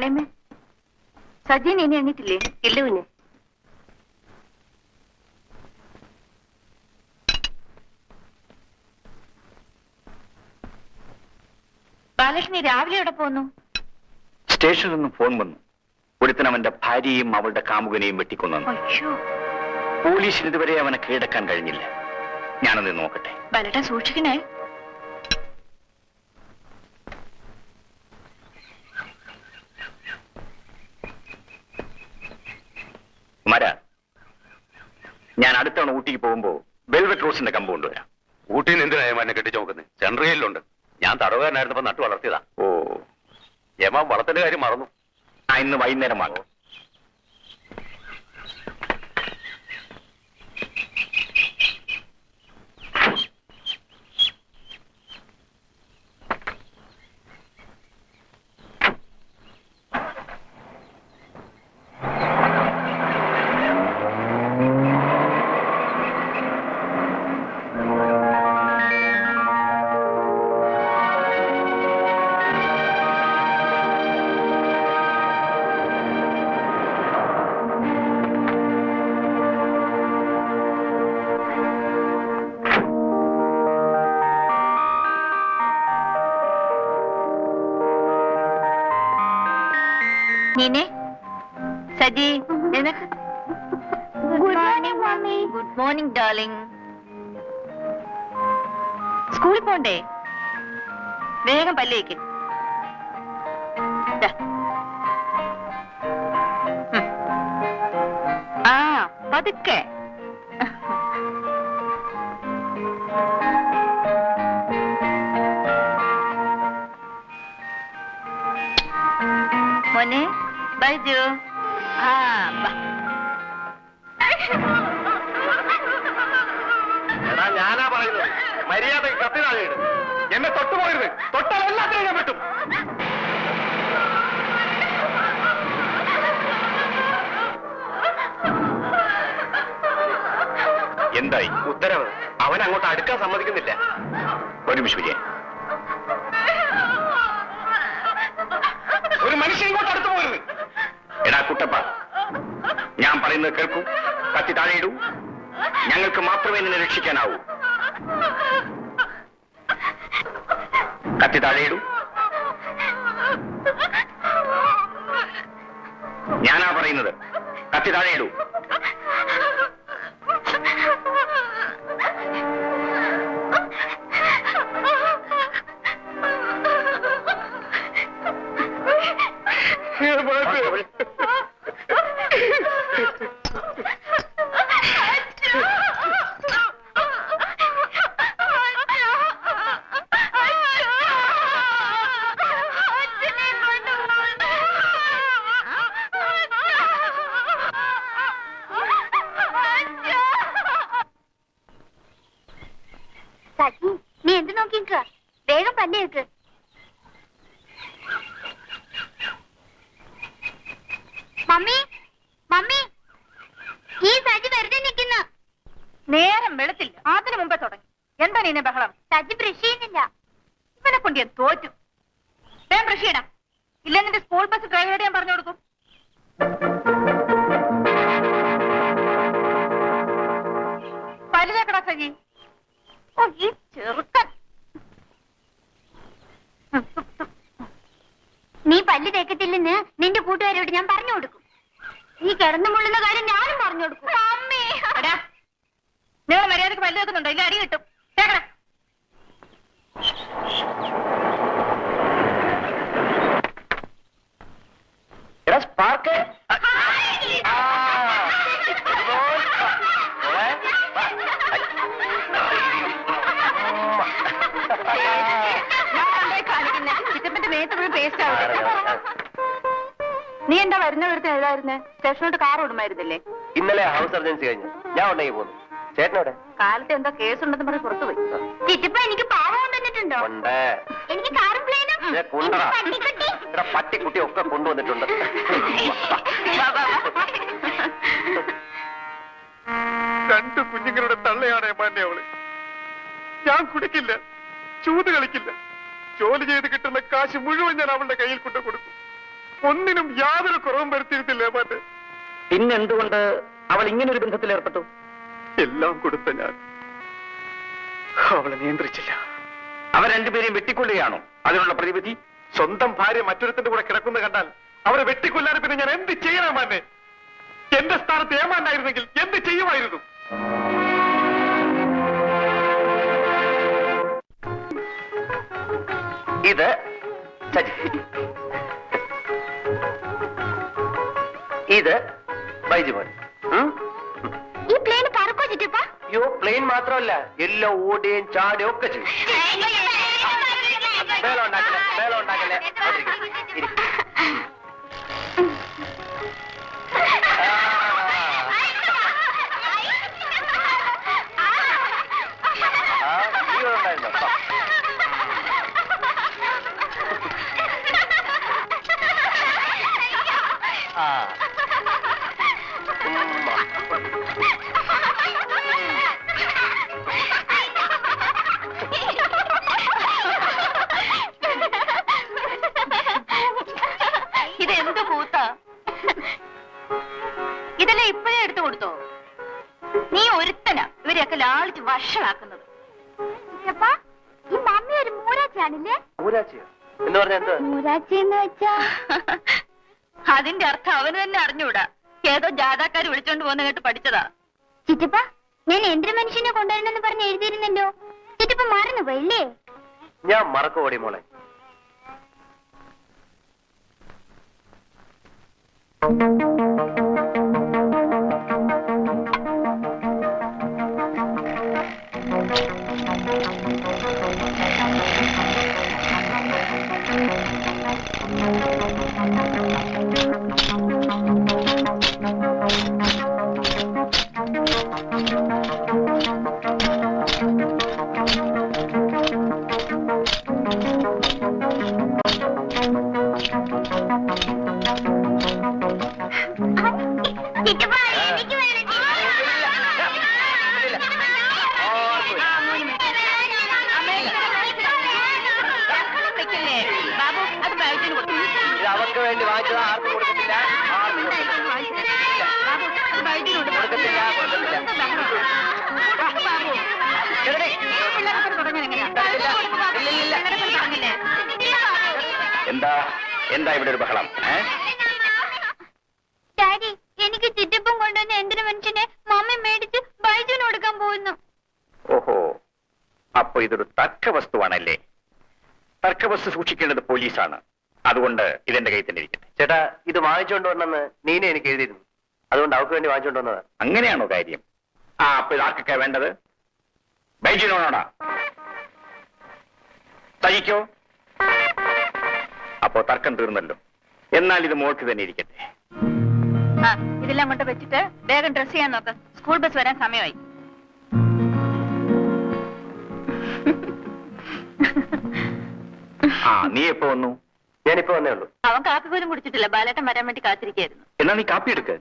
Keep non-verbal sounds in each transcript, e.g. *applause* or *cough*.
റാണിയമ്മേ സജീൻ ഇനി എണ്ണിട്ടില്ലേ ഇല്ല കുഞ്ഞ്? ബാലകൃഷ്ണി രാവിലെ എവിടെ പോന്നു? സ്റ്റേഷനിൽ നിന്ന് ഫോൺ വന്നു. ഒരുത്തൻ അവന്റെ ഭാര്യയും അവളുടെ കാമുകനെയും വെട്ടിക്കൊന്നു. അയ്യോ. പോലീസിന് ഇതുവരെ അവനെ കീഴടക്കാൻ കഴിഞ്ഞില്ല. ഞാനത് നോക്കട്ടെ. ബാലേട്ടൻ സൂക്ഷിക്കണേ. കുമാര ഞാൻ അടുത്തവണ ഊട്ടിക്ക് പോകുമ്പോ വെൽവെറ്റ് റോസിന്റെ കമ്പ് കൊണ്ടുവരാം. ഊട്ടിയിൽ നിന്ന് എന്തിനാ എന്നെ കെട്ടിച്ചു നോക്കുന്നത് സെൻട്രൽ ജയിലിലുണ്ട്. ഞാൻ തടവുകാരനായിരുന്നപ്പോ നട്ടു വളർത്തിയതാ. ഓ. യമ വളത്തിന്റെ കാര്യം മറന്നു. ആ ഇന്ന് വൈകുന്നേരം വാങ്ങും. നീനെ സജി നിനക്ക്? Good morning mummy good morning darling സ്കൂളിൽ പോണ്ടേ? വേഗം പല്ലേക്ക്. ആ പതുക്കെ. ബൈജു ആ എടാ ഞാനാ പറയുന്നത്. മര്യാദ കത്തി എന്നെ തൊട്ടുപോയത് തൊട്ടാൽ എല്ലാത്തിനും ഞാൻ പറ്റും എന്തായി? ഉത്തരവ്. അവൻ അങ്ങോട്ട് അടുക്കാൻ സമ്മതിക്കുന്നില്ല. ഒരു നിമിഷം വിജയൻ. ഒരു മനുഷ്യൻ കുട്ടപ്പ. ഞാൻ പറയുന്നത് കേൾക്കൂ. കത്തി താഴെയിടൂ ഞങ്ങൾക്ക് മാത്രമേ നിന്നെ രക്ഷിക്കാനാവൂ. കത്തി താഴെയിടൂ ഞാനാ പറയുന്നത്. കത്തി താഴെയിടൂ എന്താ നീനെ ബഹളം. സജി ബ്രഷ് ചെയ്യുന്നില്ല ഇവനെ കൊണ്ട് ഞാൻ തോറ്റു. വേം കൃഷിയിടാം ഇല്ല നിന്റെ സ്കൂൾ ബസ് ഡ്രൈവറോട് ഞാൻ പറഞ്ഞു കൊടുക്കും? പല്ലിലേക്കടാ സജി. ഓ ഈ ചെറുക്കൻ. നീ പല്ല് തേക്കത്തില്ലെന്ന് നിന്റെ കൂട്ടുകാരോട് ഞാൻ പറഞ്ഞു കൊടുക്കും. നീ കിടന്നു മുള്ളുന്ന കാര്യം ഞാനും പറഞ്ഞു കൊടുക്കും. നിങ്ങൾ മര്യാദയ്ക്ക് പല്ല് തേക്കുന്നുണ്ടോ? ഇല്ല അടി കിട്ടും. സ്പാർക്ക്. നീ എന്താ വരുന്ന വിടുത്ത് എഴുതായിരുന്നേ സ്റ്റേഷനോട്ട് കാർ ഓടുമായിരുന്നില്ലേ? ഇന്നലെ ഹൗസ് സർജൻസി കഴിഞ്ഞു. ഞാൻ ഉണ്ടെങ്കിൽ പോന്നു. ചേട്ടനോടെ കാലത്ത് എന്താ കേസുണ്ടെന്ന് പറഞ്ഞ് പുറത്തു പോയി. ചിറ്റപ്പ എനിക്ക് പാവം കൊണ്ടുവന്നിട്ടുണ്ടോ ഉണ്ട്. എനിക്ക് കാറും പ്ലെയിനും. ഏ, കുണ്ടറ. എനിക്ക് പട്ടിക്കുട്ടി. ഇവിടെ പട്ടിക്കുട്ടി ഒക്കെ കൊണ്ടുവന്നിട്ടുണ്ട്. രണ്ടു കുഞ്ഞുങ്ങളുടെ തള്ളയാണ് ഏമാന്റെ അവൾ. ഞാൻ കുടിക്കില്ല ചൂത് കളിക്കില്ല. ജോലി ചെയ്ത് കിട്ടുന്ന കാശ് മുഴുവൻ ഞാൻ അവളുടെ കയ്യിൽ കൊണ്ടു കൊടുക്കും. ഒന്നിനും യാതൊരു കുറവും വരുത്തിയിരുന്നില്ല ഏമാന്റെ പിന്നെന്തുകൊണ്ട് അവൾ ഇങ്ങനെ ഒരു ബന്ധത്തിൽ ഏർപ്പെട്ടു? എല്ലാം കൊടുത്ത ഞാൻ. അവളെ നിയന്ത്രിച്ചില്ല. അവർ രണ്ടുപേരെയും വെട്ടിക്കൊള്ളുകയാണോ അതിനുള്ള പ്രതിവിധി? സ്വന്തം ഭാര്യ മറ്റൊരുത്തിന്റെ കൂടെ കിടക്കുന്ന കണ്ടാൽ അവരെ വെട്ടിക്കൊല്ലാൻ പിന്നെ ഞാൻ എന്ത് ചെയ്യണമെന്നെ എന്റെ സ്ഥാനത്ത് ഏമാനായിരുന്നെങ്കിൽ എന്ത് ചെയ്യുമായിരുന്നു? ഇത് ഇത് ബൈജുമോൻ. ഈ പ്ലെയിൻ പറക്കോ ചിറ്റപ്പ പ്ലെയിൻ മാത്രമല്ല എല്ലാം ഓടുകയും ചാടുകയും ഒക്കെ ചെയ്യും മേളം ഉണ്ടാക്കല്ലേ മേളം ഉണ്ടാക്കല്ലേ അവിടെ ഇരിക്ക്. ഇരിക്ക്. ആ, നീ ഇവിടെ ഉണ്ടായിരുന്നോ? ആ. എടുത്തു കൊടുത്തോ? നീ ഒരുത്തനാ ഇവരെയൊക്കെ ലാളിച്ച് വഷളാക്കുന്നത്. ഈ മമ്മി ഒരു മൂരാച്ചിയാണില്ലേ? എന്ന് പറഞ്ഞാ എന്ത്? മൂരാച്ചി എന്ന് വെച്ചാ? അതിന്റെ അർത്ഥം അവന് തന്നെ അറിഞ്ഞൂടാ ഏതോ ജാഥാക്കാർ വിളിച്ചോണ്ട് പോകുന്ന കേട്ട് പഠിച്ചതാ. ചിറ്റപ്പ ഞാൻ എന്തൊരു മനുഷ്യനെ കൊണ്ടുവരണമെന്ന് പറഞ്ഞ് എഴുതിയിരുന്നല്ലോ? ചിറ്റപ്പ മറന്നു പോയില്ലേ? ഞാൻ മറക്കോടി മോളെ. ചിറ്റപ്പ ഇല്ലില്ലില്ല. പിള്ളേരെ പറഞ്ഞില്ലേ എന്താ? എന്താ ഇവിടെ ഒരു ബഹളം? ഡാഡി എനിക്ക് ചിറ്റപ്പം കൊണ്ടുവന്ന എന്തിനു മനുഷ്യനെ മമ്മി മേടിച്ച് ബൈജുവിന് കൊടുക്കാൻ പോകുന്നു. ഓഹോ. അപ്പൊ ഇതൊരു തർക്ക വസ്തുവാണല്ലേ തർക്ക വസ്തു സൂക്ഷിക്കേണ്ടത് പോലീസാണ്. അതുകൊണ്ട് ഇതെന്റെ കയ്യിൽ തന്നെ ഇരിക്കട്ടെ. ചേട്ടാ ഇത് വാങ്ങിച്ചുകൊണ്ട് വന്നെന്ന് നീന എനിക്ക് എഴുതിയിരുന്നു. അതുകൊണ്ട് അവൾക്ക് വേണ്ടി വാങ്ങിച്ചുകൊണ്ട് വന്നത്. അങ്ങനെയാണോ കാര്യം? ആ അപ്പൊ ഇതാർക്കൊക്കെ വേണ്ടത്? ബൈജിനോടാ തയ്ക്കോ അപ്പോ തർക്കം തീർന്നല്ലോ. എന്നാൽ ഇത് മോൾക്ക് തന്നെ ഇരിക്കട്ടെ. ആ ഇതെല്ലാം കൊണ്ട് വെച്ചിട്ട് വേഗം ഡ്രസ് ചെയ്യാൻ നോക്ക്. സ്കൂൾ ബസ് വരാൻ സമയമായി. ആ നീ എപ്പോ വന്നു? ഞാനിപ്പോ വന്നേ ഉള്ളൂ. അവൻ കാപ്പി പോലും കുടിച്ചിട്ടില്ല. ബാലേട്ടൻ വരാൻ വേണ്ടി കാത്തിരിക്കായിരുന്നു എന്നാ നീ കാപ്പി എടുക്ക.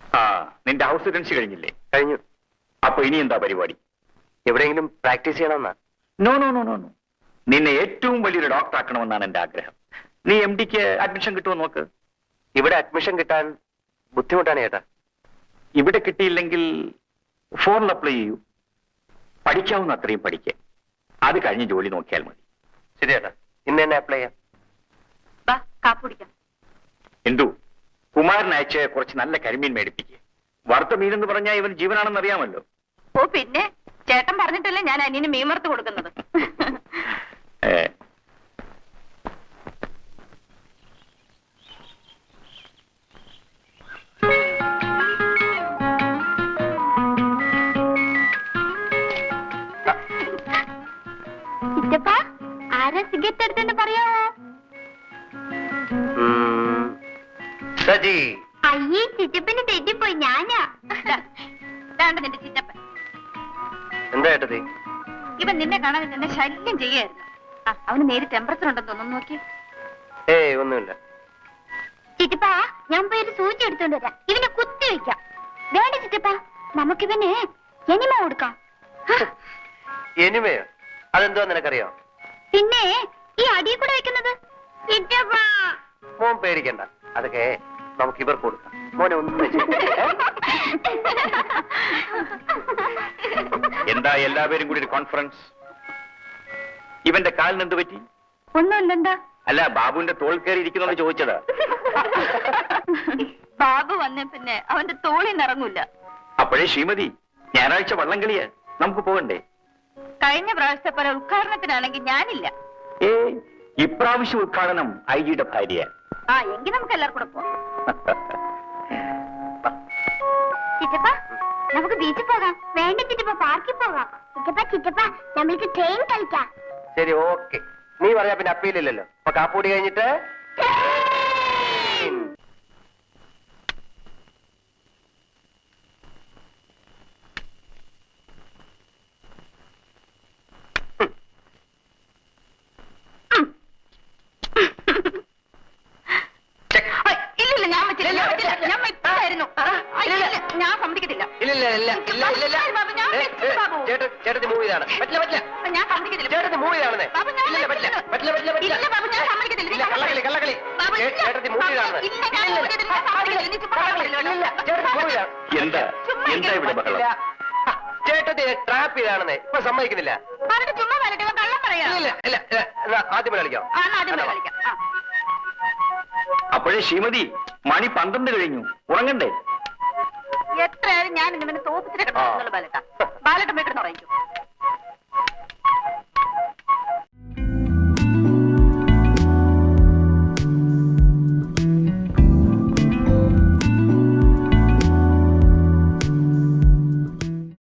ആ നിന്റെ ഹൗസ് ടെൻസ് കഴിഞ്ഞില്ലേ? കഴിഞ്ഞു. അപ്പൊ ഇനി എന്താ പരിപാടി? എവിടെയെങ്കിലും practice ചെയ്യണമെന്നാ? No no no no no നിന്നെ ഏറ്റവും വലിയൊരു ഡോക്ടർ ആക്കണമെന്നാണ് എന്റെ ആഗ്രഹം. നീ എം ഡിക്ക് അഡ്മിഷൻ കിട്ടുമോ നോക്ക്? ഇവിടെ അഡ്മിഷൻ കിട്ടാൻ ബുദ്ധിമുട്ടാണ് ചേട്ടാ. ഇവിടെ കിട്ടിയില്ലെങ്കിൽ ഫോറിൽ അപ്ലൈ ചെയ്യൂ. പഠിക്കാവുന്ന അത്രയും പഠിക്കുക അത് കഴിഞ്ഞ് ജോലി നോക്കിയാൽ മതി. ശരി ചേട്ടാ ഇന്ന് തന്നെ അപ്ലൈ ചെയ്യാം. എന്തു? കുമാരൻ അയച്ച് കുറച്ച് നല്ല കരിമീൻ മേടിപ്പിക്കുക വറുത്ത മീൻ എന്ന് പറഞ്ഞാൽ ഇവൻ ജീവനാണെന്ന് അറിയാമല്ലോ. ഓ പിന്നെ ചേട്ടൻ പറഞ്ഞിട്ടല്ലേ ഞാൻ അനിയന് മീൻ വറുത്ത് കൊടുക്കുന്നത്. *laughs* ഇതാണ്ട് നിന്റെ ചിറ്റപ്പൻ. എന്താ ചേട്ടത്തി ഇവൻ നിന്നെ കാണാൻ നിന്നെ ശല്യം ചെയ്യായിരുന്നു. ആ അവന് നേരി ടെമ്പറേച്ചർ ഉണ്ടെന്ന് തോന്നുന്നു നോക്കി ഏയ് ഒന്നുമില്ല. ചിറ്റപ്പ ഞാൻ പോയി ഒരു സൂചി എടുത്തോണ്ട് വരാം. ഇവനെ കുത്തി വെക്കാം. വേണ്ട ചിറ്റപ്പ നമുക്കിവന് എനിമ കൊടുക്കാം. എനിമയോ? അതെന്തോ നിനക്കറിയോ? പിന്നെ ഈ അടിയിൽ കൂടെ വെക്കുന്നത്? ചിറ്റപ്പാ. മോൻ പേടിക്കണ്ട. അതൊക്കെ നമുക്ക് ഇവർക്ക് കൊടുക്കാം. മോനെ ഒന്നും *laughs* ചെയ്യണ്ട. എന്താ എല്ലാവരും കൂടി ഒരു കോൺഫറൻസ് ഇവന്റെ കാലിന് എന്ത് പറ്റി? ഒന്നുമില്ലെന്താ? അല്ല ബാബുവിന്റെ തോൾ കയറി ഇരിക്കുന്നു ചോദിച്ചതാ. ബാബു വന്ന പിന്നെ അവന്റെ തോളിൽ നിറങ്ങൂല അപ്പോഴേ ശ്രീമതി ഞായറാഴ്ച വള്ളം കളിയാ നമുക്ക് പോകണ്ടേ? കഴിഞ്ഞ പ്രാവശ്യത്തെ പോലെ ഉദ്ഘാടനത്തിനാണെങ്കിൽ ഞാനില്ല. ഏ ഇപ്രാവശ്യം ഉദ്ഘാടനം ഐ ജിയുടെ ഭാര്യ ആ എങ്കിൽ നമുക്ക് എല്ലാവർക്കും കൂടെ പോവാം *laughs* ചിറ്റപ്പ നമുക്ക് ബീച്ചിൽ പോകാം. വേണ്ട ചിറ്റപ്പ പാർക്കിൽ പോകാം. ചിറ്റപ്പ ചിറ്റപ്പ നമ്മൾക്ക് ട്രെയിൻ കളിക്കാം. ശരി ഓക്കെ നീ പറയാ പിന്നെ അപ്പീലില്ലല്ലോ അപ്പൊ കാപ്പൂടി കഴിഞ്ഞിട്ട് ഐ, ഇല്ലില്ല ഞാൻ പറ്റില്ല ഞാൻ പറ്റില്ല ഞാൻ പറ്റില്ലായിരുന്നു ഐ, ഇല്ല, ഞാൻ സമ്മതിക്കത്തില്ല. ഇല്ല ഇല്ല ഇല്ല ഇല്ല ഇല്ല ബാബു, ഞാൻ ഏ, പറ്റില്ല, ഏ, ബാബു. ചേട്ടൻ മൂവ് ഇതാണ്. പറ്റില്ല പറ്റില്ല. ഞാൻ സമ്മതിക്കത്തില്ല. ചേട്ടത്തി മൂവ് ചെയ്താണെന്നേ ബാബു, ഞാൻ ഇല്ലില്ല പറ്റില്ല പറ്റില്ല പറ്റില്ല പറ്റില്ല. ഇല്ല, ബാബു, ഞാൻ സമ്മതിക്കത്തില്ല. ഇല്ല കള്ളകളി കള്ളകളി. ബാബു, ചേ- ഇല്ല. മൂവ് ഇല്ല, ഞാൻ സമ്മതിക്കത്തില്ല, ഞാൻ സമ്മതിക്കത്തില്ല. നീ ചുമ്മാ കള്ളകളി കളി ഇല്ല. ചേട്ടത്തി മൂവ് ചെയ്താണ് എന്താ? എന്താ ഇവിടെ ബഹളം? ചേട്ടത്തി ട്രാപ്പ് ചെയ്താണെന്നേ ഇപ്പൊ സമ്മതിക്കുന്നില്ല. പറഞ്ഞിട്ട് ചുമ്മാ വരട്ടെ. ഇവൻ കള്ളം പറയാ. ഇല്ല ഇല്ല ഇല്ല എന്നാ ആദ്യം കളിക്കാം. ആ എന്നാ ആദ്യം കളിക്കാം. ആ. അപ്പോഴേ ശ്രീമതി മണി പന്ത്രണ്ട് കഴിഞ്ഞു. ഉറങ്ങണ്ടേ? എത്രയായാലും ഞാൻ ഇവനെ തോപ്പിച്ചിട്ട് കിടന്നുള്ള ബാലട്ട ബാലട്ട പോയി കിടന്ന് ഉറങ്ങിക്കും.